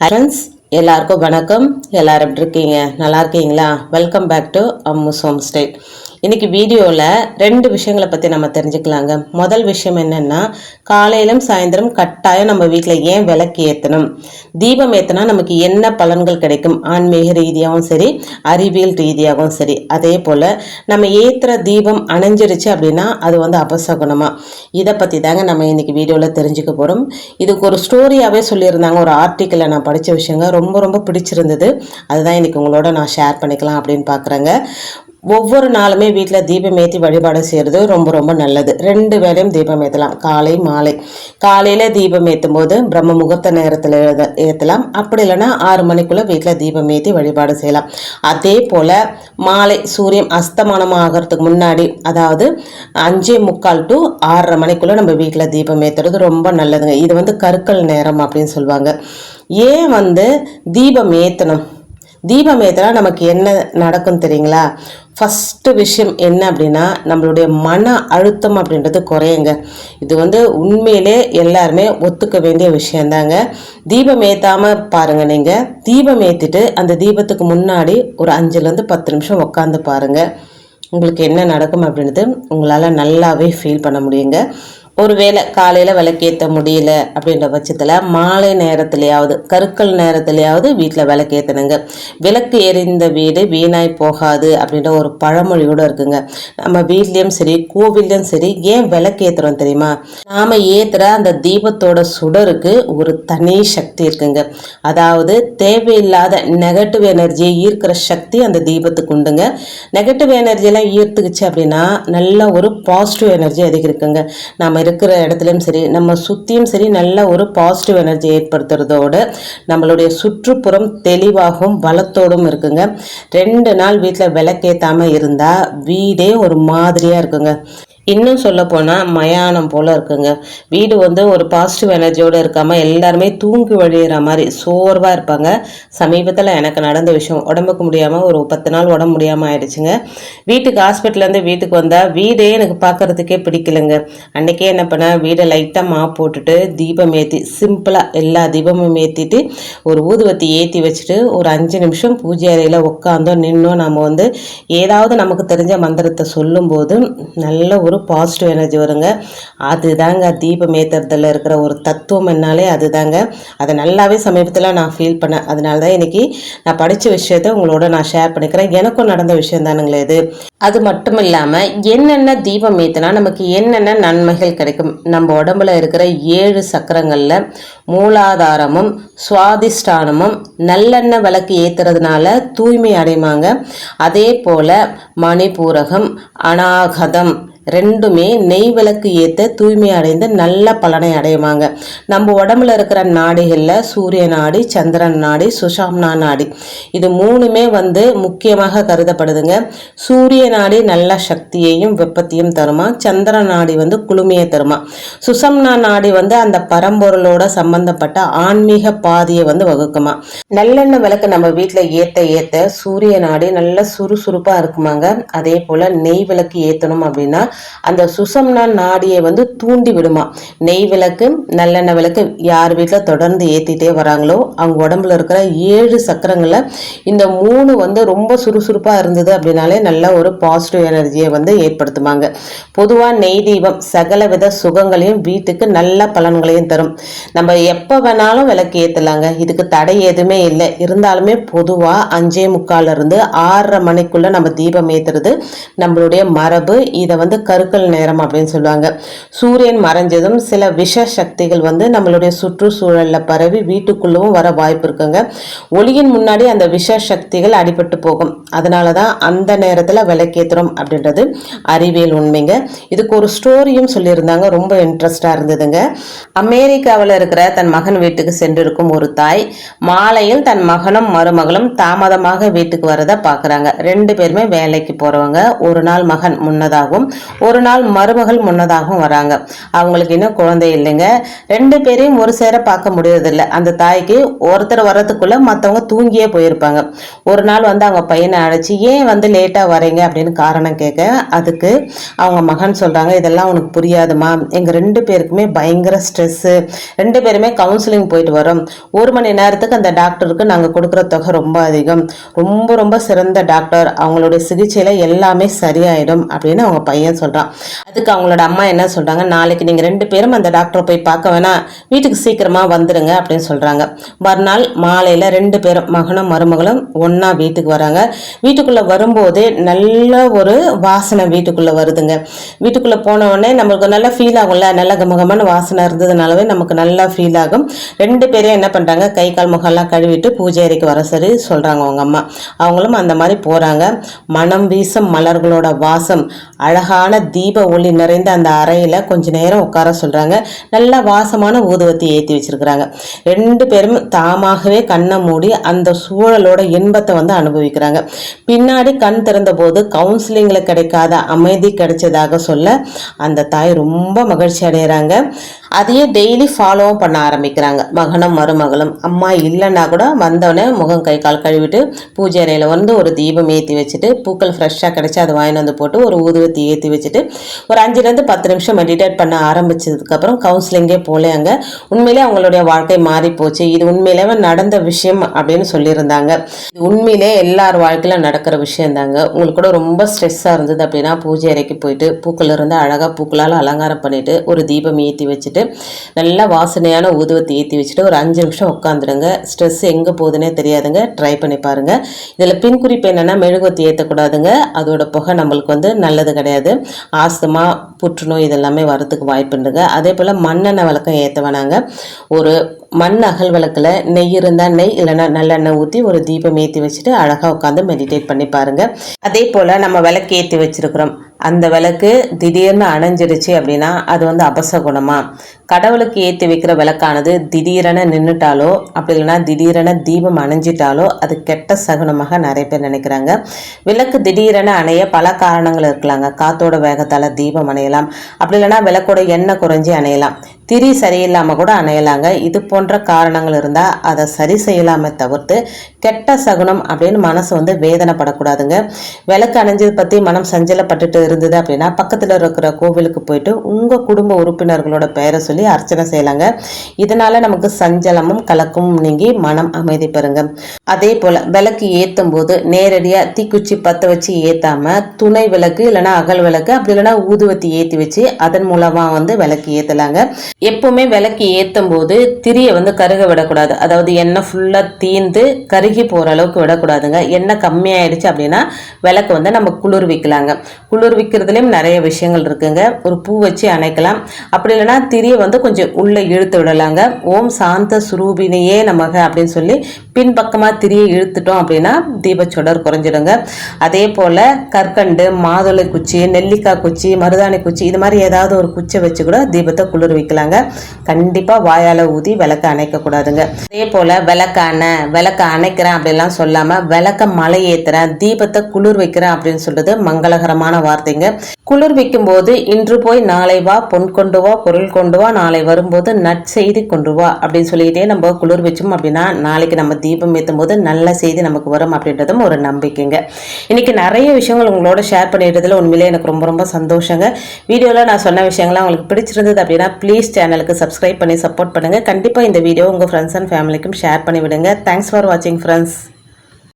Errands எல்லாருக்கும் வணக்கம். எல்லாரும் எப்படி இருக்கீங்க? நல்லா இருக்கீங்களா? Welcome back to Ammu's home stay இன்னைக்கு வீடியோவில் ரெண்டு விஷயங்களை பற்றி நம்ம தெரிஞ்சுக்கலாங்க. முதல் விஷயம் என்னென்னா காலையிலும் சாயந்தரம் கட்டாயம் நம்ம வீட்டில் ஏன் விளக்கு ஏற்றணும் தீபம் ஏற்றினா நமக்கு என்ன பலன்கள் கிடைக்கும்? ஆன்மீக ரீதியாகவும் சரி அறிவியல் ரீதியாகவும் சரி. அதே போல் நம்ம ஏற்றுற தீபம் அணைஞ்சிருச்சு அப்படின்னா அது வந்து அபசகுணமாக இதை பற்றி தாங்க நம்ம இன்னைக்கு வீடியோவில் தெரிஞ்சுக்க போகிறோம் இதுக்கு ஒரு ஸ்டோரியாகவே சொல்லியிருந்தாங்க. ஒரு ஆர்டிக்கலில் நான் படித்த விஷயங்க. ரொம்ப ரொம்ப பிடிச்சிருந்தது. அதுதான் இன்னைக்கு உங்களோட நான் ஷேர் பண்ணிக்கலாம் அப்படின்னு பார்க்குறேங்க ஒவ்வொரு நாளுமே வீட்டில் தீபம் ஏற்றி வழிபாடு செய்கிறது ரொம்ப ரொம்ப நல்லது. ரெண்டு வேளையும் தீபம் ஏற்றலாம் காலை மாலை. காலையில் தீபம் ஏற்றும் போது பிரம்ம முகூர்த்த நேரத்தில் ஏற்றலாம் அப்படி இல்லைன்னா ஆறு மணிக்குள்ளே வீட்டில் தீபம் ஏற்றி வழிபாடு செய்யலாம். அதே போல் மாலை சூரியன் அஸ்தமானம் ஆகிறதுக்கு முன்னாடி அதாவது அஞ்சே முக்கால் டு ஆறரை மணிக்குள்ளே நம்ம வீட்டில் தீபம் ஏற்றுறது ரொம்ப நல்லதுங்க. இது வந்து கருக்கல் நேரம் அப்படின்னு சொல்லுவாங்க. ஏன் வந்து தீபம் ஏற்றணும் தீபம் ஏற்றினா நமக்கு என்ன நடக்கும் தெரியுங்களா? ஃபஸ்ட்டு விஷயம் என்ன அப்படின்னா நம்மளுடைய மன அழுத்தம் அப்படின்றது குறையுங்க. இது வந்து உண்மையிலே எல்லாருமே ஒத்துக்க வேண்டிய விஷயந்தாங்க. தீபம் ஏற்றாமல் பாருங்கள் நீங்கள் தீபம் ஏற்றிட்டு அந்த தீபத்துக்கு முன்னாடி ஒரு அஞ்சுலேருந்து பத்து நிமிஷம் உட்காந்து பாருங்கள் உங்களுக்கு என்ன நடக்கும் அப்படின்றது உங்களால் நல்லாவே ஃபீல் பண்ண முடியுங்க. ஒருவேளை காலையில் விளக்கேற்ற முடியல அப்படின்ற பட்சத்தில் மாலை நேரத்துலையாவது கருக்கள் நேரத்துலையாவது வீட்டில் விளக்கேற்றணுங்க விளக்கு எரிந்த வீடு வீணாய் போகாது அப்படின்ற ஒரு பழமொழியோடு இருக்குங்க. நம்ம வீட்லேயும் சரி கோவில்லையும் சரி ஏன் விளக்கேற்றுறோம் தெரியுமா? நாம் ஏற்றுற அந்த தீபத்தோட சுடருக்கு ஒரு தனி சக்தி இருக்குங்க. அதாவது தேவையில்லாத நெகட்டிவ் எனர்ஜியை ஈர்க்கிற சக்தி அந்த தீபத்துக்கு உண்டுங்க. நெகட்டிவ் எனர்ஜியெல்லாம் ஈர்த்துக்குச்சு அப்படின்னா நல்ல ஒரு பாசிட்டிவ் எனர்ஜி அதிகரிக்குங்க. இருக்கிற இடத்துலையும் சரி நம்ம சுற்றியும் சரி நல்ல ஒரு பாசிட்டிவ் எனர்ஜி ஏற்படுத்துறதோடு நம்மளுடைய சுற்றுப்புறம் தெளிவாகவும் பலத்தோடும் இருக்குங்க. ரெண்டு நாள் வீட்டில் விளக்கேற்றாமல் இருந்தால் வீடே ஒரு மாதிரியாக இருக்குங்க. இன்னும் சொல்ல போனால் மயானம் போல் இருக்குங்க. வீடு வந்து ஒரு பாசிட்டிவ் எனர்ஜியோடு இருக்காமல் எல்லாருமே தூங்கி வழியிற மாதிரி சோர்வாக இருப்பாங்க. சமீபத்தில் எனக்கு நடந்த விஷயம் உடம்புக்கு முடியாமல் ஒரு பத்து நாள் உடம்பு முடியாமல் ஆயிடுச்சுங்க. வீட்டுக்கு ஹாஸ்பிட்டல்லேருந்து வீட்டுக்கு வந்தால் வீடே எனக்கு பார்க்குறதுக்கே பிடிக்கலங்க. அன்றைக்கே என்ன பண்ணேன் வீடை லைட்டாக மா போட்டுட்டு தீபம் ஏற்றி சிம்பிளாக எல்லா தீபமும் ஏற்றிட்டு ஒரு ஊதுவத்தி ஏற்றி வச்சுட்டு ஒரு அஞ்சு நிமிஷம் பூஜை அறையில் உட்காந்தோ நின்னோ நம்ம வந்து ஏதாவது நமக்கு தெரிஞ்ச மந்திரத்தை சொல்லும்போது நல்ல ஒரு ஒரு பாசிட்டிவ் எனர்ஜி வருங்க. அதுதாங்க தீபம் ஏற்றுறதுல இருக்கிற ஒரு தத்துவம் என்னாலே அதுதாங்க. அதை நல்லாவே சமீபத்தில் நான் ஃபீல் பண்ணேன். அதனால தான் இன்னைக்கு நான் படித்த விஷயத்த உங்களோட நான் ஷேர் பண்ணிக்கிறேன். எனக்கும் நடந்த விஷயம் தானுங்களே இது. அது மட்டும் இல்லாமல் என்னென்ன தீபம் ஏற்றினா நமக்கு என்னென்ன நன்மைகள் கிடைக்கும்? நம்ம உடம்புல இருக்கிற ஏழு சக்கரங்களில் மூலாதாரமும் சுவாதிஷ்டானமும் நல்லெண்ணெய் விளக்கு ஏற்றுறதுனால தூய்மை அடைமாங்க அதே போல் மணிபூரகம் அநாகதம் ரெண்டுமே நெய் விளக்கு ஏற்ற தூய்மை அடைந்து நல்ல பலனை அடையுமாங்க. நம்ம உடம்புல இருக்கிற நாடிகளில் சூரிய நாடி சந்திரன் நாடி சுஷாம்னா நாடி. இது மூணுமே வந்து முக்கியமாக கருதப்படுதுங்க. சூரிய நாடி நல்ல சக்தியையும் வெப்பத்தையும் தருமா? சந்திர நாடி வந்து குளுமையை தருமா? சுஷம்னா நாடி வந்து அந்த பரம்பொருளோட சம்பந்தப்பட்ட ஆன்மீக பாதையை வந்து வகுக்குமா? நல்லெண்ணெய் விளக்கு நம்ம வீட்டில் ஏற்ற ஏற்ற சூரிய நாடி நல்ல சுறுசுறுப்பாக இருக்குமாங்க. அதே போல் நெய் விளக்கு ஏற்றணும் அப்படின்னா அந்த சுசம்னா நாடியை வந்து தூண்டி விடுமா. நெய் விளக்கு நல்லெண்ணெய் விளக்கு யார் வீட்டில் தொடர்ந்து ஏற்றிட்டே வராங்களோ அவங்க உடம்புல இருக்கிற ஏழு சக்கரங்களில் இந்த மூணு வந்து ரொம்ப சுறுசுறுப்பாக இருந்தது அப்படின்னாலே நல்ல ஒரு பாசிட்டிவ் எனர்ஜியை வந்து ஏற்படுத்துவாங்க பொதுவாக நெய் தீபம் சகல வித சுகங்களையும் வீட்டுக்கு நல்ல பலன்களையும் தரும். நம்ம எப்போ வேணாலும் விளக்கு ஏற்றலாங்க இதுக்கு தடை எதுவுமே இல்லை. இருந்தாலுமே பொதுவாக அஞ்சே முக்கால இருந்து ஆறரை மணிக்குள்ளே நம்ம தீபம் ஏற்றுறது நம்மளுடைய மரபு. இதை வந்து கருக்கல் நேரம் அப்படின்னு சொல்லுவாங்க. சூரியன் மறைஞ்சதும் சில விஷ சக்திகள் வந்து நம்மளுடைய சுற்றுச்சூழலில் பரவி வீட்டுக்குள்ளவும் வர வாய்ப்பு இருக்குங்க. ஒளியின் முன்னாடி அந்த விஷ சக்திகள் அடிபட்டு போகும். அதனால தான் அந்த நேரத்தில் விளக்கேற்றுறோம் அப்படின்றது அறிவியல் உண்மைங்க. இதுக்கு ஒரு ஸ்டோரியும் சொல்லியிருந்தாங்க. ரொம்ப இன்ட்ரெஸ்டாக இருந்ததுங்க. அமெரிக்காவில் இருக்கிற தன் மகன் வீட்டுக்கு சென்றிருக்கும் ஒரு தாய் மாலையில் தன் மகனும் மருமகளும் தாமதமாக வீட்டுக்கு வரதை பார்க்குறாங்க ரெண்டு பேருமே வேலைக்கு போகிறவங்க ஒரு நாள் மகன் முன்னதாகவும் ஒரு நாள் மருமகள் முன்னதாகவும் வராங்க. அவங்களுக்கு இன்னும் குழந்தை இல்லைங்க. ரெண்டு பேரையும் ஒரு சேர பார்க்க முடியறதில்ல. அந்த தாய்க்கு ஒருத்தர் வர்றதுக்குள்ள மற்றவங்க தூங்கியே போயிருப்பாங்க. ஒரு நாள் வந்து அவங்க பையனை அழைச்சி ஏன் வந்து லேட்டாக வரீங்க அப்படின்னு காரணம் கேட்க அதுக்கு அவங்க மகன் சொல்கிறாங்க இதெல்லாம் உனக்கு புரியாதுமா. எங்கள் ரெண்டு பேருக்குமே பயங்கர ஸ்ட்ரெஸ்ஸு ரெண்டு பேருமே கவுன்சிலிங் போயிட்டு வரோம். ஒரு மணி நேரத்துக்கு அந்த டாக்டருக்கு நாங்கள் கொடுக்குற தொகை ரொம்ப அதிகம். ரொம்ப ரொம்ப சிறந்த டாக்டர். அவங்களுடைய சிகிச்சையில் எல்லாமே சரியாயிடும். அப்படின்னு அவங்க பையன் சொல்கிறான் அதுக்கு அவங்களோட அம்மா என்ன சொல்கிறாங்க நாளைக்கு நீங்கள் ரெண்டு பேரும் அந்த டாக்டரை போய் பார்க்க வேணாம் வீட்டுக்கு சீக்கிரமாக வந்துடுங்க அப்படின்னு சொல்கிறாங்க மறுநாள் மாலையில் ரெண்டு பேரும் மகனும் மருமகளும் ஒன்றா வீட்டுக்கு வராங்க. வீட்டுக்குள்ளே வரும்போதே நல்ல ஒரு வாசனை வீட்டுக்குள்ளே வருதுங்க. வீட்டுக்குள்ளே போனவுடனே நம்மளுக்கு நல்லா ஃபீல் ஆகும்ல? நல்ல கமகமான வாசனை இருந்ததுனாலவே நமக்கு நல்லா ஃபீல் ஆகும். ரெண்டு பேரும் என்ன பண்ணுறாங்க கை கால் முகம்லாம் கழுவிட்டு பூஜை அறைக்கு வர சரி சொல்கிறாங்க அவங்க அம்மா. அவங்களும் அந்த மாதிரி போகிறாங்க மனம் வீசும் மலர்களோட வாசம் அழகான தீப ஒளி நிறைந்த அந்த அறையில் கொஞ்ச நேரம் உட்கார சொல்கிறாங்க நல்ல வாசமான ஊதுவத்தி ஏற்றி வச்சிருக்கிறாங்க. ரெண்டு பேரும் தாமாகவே கண்ணை மூடி அந்த சூழலோட இன்பத்தை வந்து அனுபவிக்கிறாங்க. பின்னாடி கண் திறந்தபோது கவுன்சிலிங்கில் கிடைக்காத அமைதி கிடைச்சதாக சொல்ல அந்த தாய் ரொம்ப மகிழ்ச்சி அடைகிறாங்க அதையே டெய்லி ஃபாலோவும் பண்ண ஆரம்பிக்கிறாங்க. மகனும் மருமகளும் அம்மா இல்லைன்னா கூட வந்தவொடனே முகம் கை கால் கழுவிட்டு பூஜை அறையில் வந்து ஒரு தீபம் ஏற்றி வச்சுட்டு பூக்கள் ஃப்ரெஷ்ஷாக கிடைச்சி அதை வாங்கிட்டு வந்து போட்டு ஒரு ஊதுவத்தி ஏற்றி வச்சுட்டு ஒரு அஞ்சுலேருந்து பத்து நிமிஷம் மெடிடேட் பண்ண ஆரம்பிச்சதுக்கப்புறம் கவுன்சிலிங்கே போலேங்க. உண்மையிலே அவங்களுடைய வாழ்க்கை மாறி போச்சு இது உண்மையிலேயே நடந்த விஷயம் அப்படின்னு சொல்லியிருந்தாங்க. இது உண்மையிலே எல்லார் வாழ்க்கையில் நடக்கிற விஷயம் தாங்க உங்களுக்கு கூட ரொம்ப ஸ்ட்ரெஸ்ஸாக இருந்தது அப்படின்னா பூஜை அறைக்கு போயிட்டு பூக்கள் இருந்து அழகாக பூக்களால் அலங்காரம் பண்ணிட்டு ஒரு தீபம் ஏற்றி வச்சுட்டு நல்லா வாசனையான ஊதுவத்தை ஏற்றி வச்சுட்டு ஒரு அஞ்சு நிமிஷம் உட்காந்துடுங்க ஸ்ட்ரெஸ் எங்கே போகுதுன்னே தெரியாதுங்க. ட்ரை பண்ணி பாருங்கள் இதில் பின் குறிப்பு என்னென்னா மெழுகுவத்தி ஏற்றக்கூடாதுங்க அதோட புகை நம்மளுக்கு வந்து நல்லது கிடையாது. ஆஸ்துமா புற்றுநோய் இதெல்லாமே வரத்துக்கு வாய்ப்புண்டுங்க அதே போல் மண்ணெண்ணெய் விளக்கம் ஏற்ற வேணாங்க ஒரு மண் அகல் விளக்கில் நெய் இருந்தால் நெய் இல்லைன்னா நல்லெண்ணெய் ஊற்றி ஒரு தீபம் ஏற்றி வச்சுட்டு அழகாக உட்காந்து மெடிடேட் பண்ணி பாருங்கள் அதே போல் நம்ம விளக்கு ஏற்றி வச்சுருக்கிறோம். அந்த விளக்கு திடீர்னு அணைஞ்சிருச்சு அப்படின்னா அது வந்து அபசகுணமா கடவுளுக்கு ஏற்றி வைக்கிற விளக்கானது திடீரென நின்றுட்டாலோ அப்படி இல்லைன்னா திடீரென தீபம் அணைஞ்சிட்டாலோ அது கெட்ட சகுனமாக நிறைய பேர் நினைக்கிறாங்க. விளக்கு திடீரென அணைய பல காரணங்கள் இருக்கலாங்க. காத்தோட வேகத்தால் தீபம் அணையலாம். அப்படி இல்லைன்னா விளக்கோட எண்ணெய் குறைஞ்சி அணையலாம். திரி சரியில்லாமல் கூட அணையலாங்க. இது போன்ற காரணங்கள் இருந்தால் அதை சரி செய்யலாமே தவிர்த்து கெட்ட சகுனம் அப்படின்னு மனசு வந்து வேதனைப்படக்கூடாதுங்க. விளக்கு அணைஞ்சதை பற்றி மனம் சஞ்சலப்பட்டுட்டு இருந்தது அப்படின்னா பக்கத்தில் இருக்கிற கோவிலுக்கு போயிட்டு உங்கள் குடும்ப உறுப்பினர்களோட பெயரை சொல்லி அர்ச்சனை செய்யலாங்க. இதனால் நமக்கு சஞ்சலமும் கலக்கமும் நீங்கி மனம் அமைதி பெறுங்க. அதே போல் விளக்கு ஏற்றும் போது நேரடியாக தீக்குச்சி பற்ற வச்சு ஏற்றாம துணை விளக்கு இல்லைன்னா அகல் விளக்கு அப்படி இல்லைன்னா ஊதுவத்தி ஏற்றி வச்சு அதன் மூலமாக வந்து விளக்கு ஏற்றலாங்க எப்பவுமே விளக்கு ஏற்றும் போது திரியை வந்து கருக விடக்கூடாது. அதாவது எண்ணெய் ஃபுல்லாக தீந்து கருகி போகிற அளவுக்கு விடக்கூடாதுங்க. எண்ணெய் கம்மியாயிடுச்சு அப்படின்னா விளக்கு வந்து நம்ம குளிர் வைக்கலாங்க. குளிர் வைக்கிறதுலேயும் நிறைய விஷயங்கள் இருக்குங்க. ஒரு பூ வச்சு அணைக்கலாம். அப்படி இல்லைன்னா திரியை வந்து கொஞ்சம் உள்ளே இழுத்து விடலாங்க. ஓம் சாந்த சுரூபினையே நமக அப்படின்னு சொல்லி பின்பக்கமாக திரியை இழுத்துட்டோம் அப்படின்னா தீபச்சுடர் குறைஞ்சிடுங்க. அதே போல் கற்கண்டு மாதுளை குச்சி நெல்லிக்காய் குச்சி மருதாணி குச்சி இது மாதிரி ஏதாவது ஒரு குச்சை வச்சு கூட தீபத்தை குளிர் வைக்கலாங்க. கண்டிப்பாக வாயால் ஊதி விளக்க அணைக்கக்கூடாதுங்க. அதே போல் விளக்க அணை விளக்க அணைக்கிறேன் அப்படிலாம் சொல்லாமல் விளக்க மலை ஏற்றுறேன் தீபத்தை குளிர் வைக்கிறேன் அப்படின்னு சொல்றது மங்களகரமான வார்த்தைங்க. குளிர் வைக்கும்போது இன்று போய் நாளை வா பொன் கொண்டு வா பொருள் கொண்டு வா நாளை வரும்போது நற்செய்தி கொண்டு வா அப்படின்னு சொல்லிக்கிட்டே நம்ம குளிர் வச்சோம் அப்படின்னா நாளைக்கு நம்ம தீபம் ஏற்றும் போது நல்ல செய்தி நமக்கு வரும் அப்படின்றதும் ஒரு நம்பிக்கைங்க. இன்னைக்கு நிறைய விஷயங்கள் உங்களோட ஷேர் பண்ணிடுறதுல உண்மையிலே எனக்கு ரொம்ப ரொம்ப சந்தோஷங்க. வீடியோவில் நான் சொன்ன விஷயங்கள்லாம் உங்களுக்கு பிடிச்சிருந்தது அப்படின்னா ப்ளீஸ் சேனலுக்கு சப்ஸ்கிரைப் பண்ணி சப்போர்ட் பண்ணுங்கள் கண்டிப்பாக இந்த வீடியோ உங்கள் ஃப்ரெண்ட்ஸ் அண்ட் ஃபேமிலிக்கும் ஷேர் பண்ணி விடுங்க தேங்க்ஸ் ஃபார் வாட்சிங் ஃப்ரெண்ட்ஸ்